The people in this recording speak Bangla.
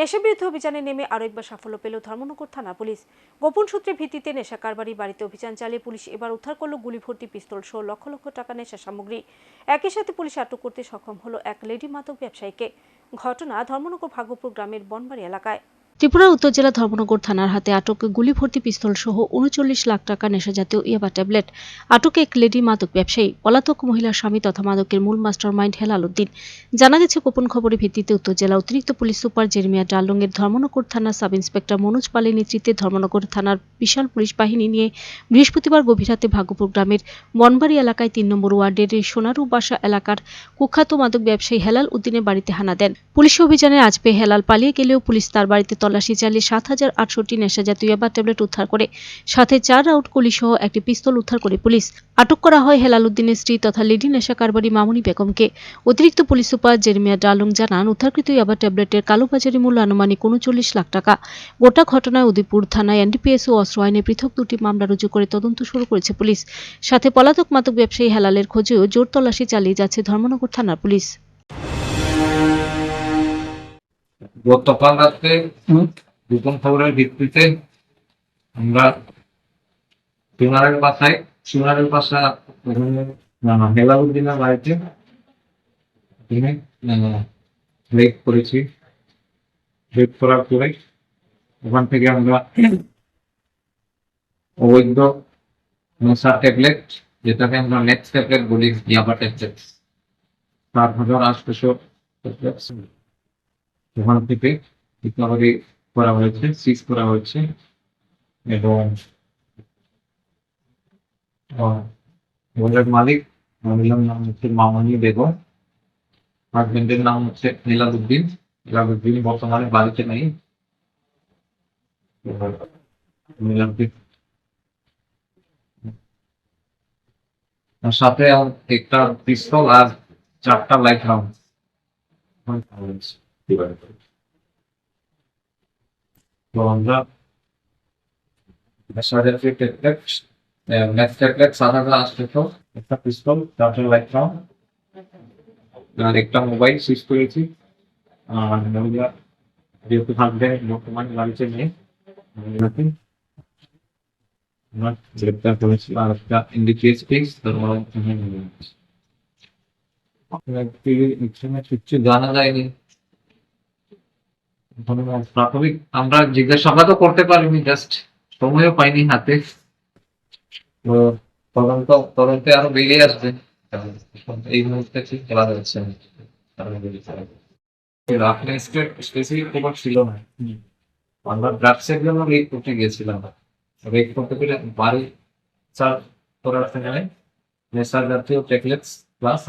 নেশাবিরুদ্ধে অভিযানে নেমে আরও একবার সাফল্য পেল ধর্মনগর থানা পুলিশ। গোপন সূত্রে ভিত্তিতে নেশা কারবারি বাড়িতে অভিযান চালিয়ে পুলিশ এবার উদ্ধার করল গুলি ভর্তি পিস্তল সহ লক্ষ লক্ষ টাকা নেশা সামগ্রী। একই সাথে পুলিশ আটক করতে সক্ষম হলো এক লেডি মাদক ব্যবসায়ীকে। ঘটনা ধর্মনগর ভাগপুর গ্রামের বনবাড়ি এলাকায়। ত্রিপুরার উত্তর জেলা ধর্মনগর থানার হাতে আটক গুলি ভর্তি পিস্তল সহ উনচল্লিশ লাখ টাকা নেশাজাতীয় ইয়াবা ট্যাবলেট। আটক এক লেডি মাদক ব্যবসায়ী, পলাতক মহিলার স্বামী তথা মাদকের মূল মাস্টার মাইন্ড হেলাল উদ্দিন। জানা গেছে, গোপন খবরের ভিত্তিতে উত্তর জেলা অতিরিক্ত পুলিশ সুপার জেরমিয়া ডালংয়ের ধর্মনগর থানার সাব ইন্সপেক্টর মনোজ পালের নেতৃত্বে ধর্মনগর থানার বিশাল পুলিশ বাহিনী নিয়ে বৃহস্পতিবার গভীর রাতে ভাগপুর গ্রামের বনবাড়ি এলাকায় তিন নম্বর ওয়ার্ডের সোনারু বাসা এলাকার কুখ্যাত মাদক ব্যবসায়ী হেলাল উদ্দিনের বাড়িতে হানা দেন। পুলিশ অভিযানে আজ পেয়ে হেলাল পালিয়ে গেলেও পুলিশ তার বাড়িতে তল্লাশি চালিয়ে সাত হাজার আটষট্টি নেশাজাতীয় ইয়াবা ট্যাবলেট উদ্ধার করে, সাথে চার রাউন্ড গুলি সহ একটি পিস্তল উদ্ধার করে পুলিশ। আটক করা হয় হেলাল উদ্দিনের স্ত্রী তথা লেডি নেশা কারবারি মামুনি বেগমকে। অতিরিক্ত পুলিশ সুপার জেরমিয়া ডালং জানান, উদ্ধারকৃত ইয়াবা ট্যাবলেটের কালোবাজারি মূল্য আনুমানিক উনচল্লিশ লাখ টাকা। গোটা ঘটনায় উদয়পুর থানায় এনডিপিএস ও অস্ত্র আইনে পৃথক দুটি মামলা রুজু করে তদন্ত শুরু করেছে পুলিশ। সাথে পলাতক মাদক ব্যবসায়ী হেলালের খোঁজেও জোর তল্লাশি চালিয়ে যাচ্ছে ধর্মনগর থানার পুলিশ। গতকাল রাত্রে গোপন খবরের ভিত্তিতে আমরা সোনারের বাসায় সোনারের বাসা হেলাউদ্দিনের বাড়িতে করেছি। করার পরে ওখান থেকে আমরা অবৈধ মশা ট্যাবলেট যেটাকে আমরা নেক্সট ট্যাবলেট বলি ইয়াবা ট্যাবলেট চার হাজার আটশোশো ট্যাবলেট ওখান থেকে রিকভারি করা হয়েছে, সিজ করা হয়েছে এবং মালিক মহিলার নাম হচ্ছে মামনি বেগম। হাজবেন্ডের নাম হচ্ছে নীলাদুদ্দিন নীলাদুদ্দিন বর্তমানে বাড়িতে নেই। সাথে একটা পিস্তল আর চারটা লাইট রাউন্ড তো আমরা টেকলেট নেক্সট টেকলেট সাত হাজার আটশো একটা একটা মোবাইল সুইচ করেছি। আর মহিলা যেহেতু থাকবে, বর্তমানে নেই। মহিলাকে গ্রেপ্তার করেছি, আর একটা ইন্ডিকেট ফিক্স জানা যায়নি। প্রাথমিক আমরা জিজ্ঞাসাবাদও করতে পারিনি জাস্ট সময়ও পাইনি হাতে। তো তদন্ত, তদন্তে আরও বেরিয়ে আসবে। এই মুহূর্তে ঠিক খেলা যাচ্ছে খবর ছিল না। আমরা জন্য রেড করতে গিয়েছিলাম। রেড করতে বাড়ি জাতীয় plus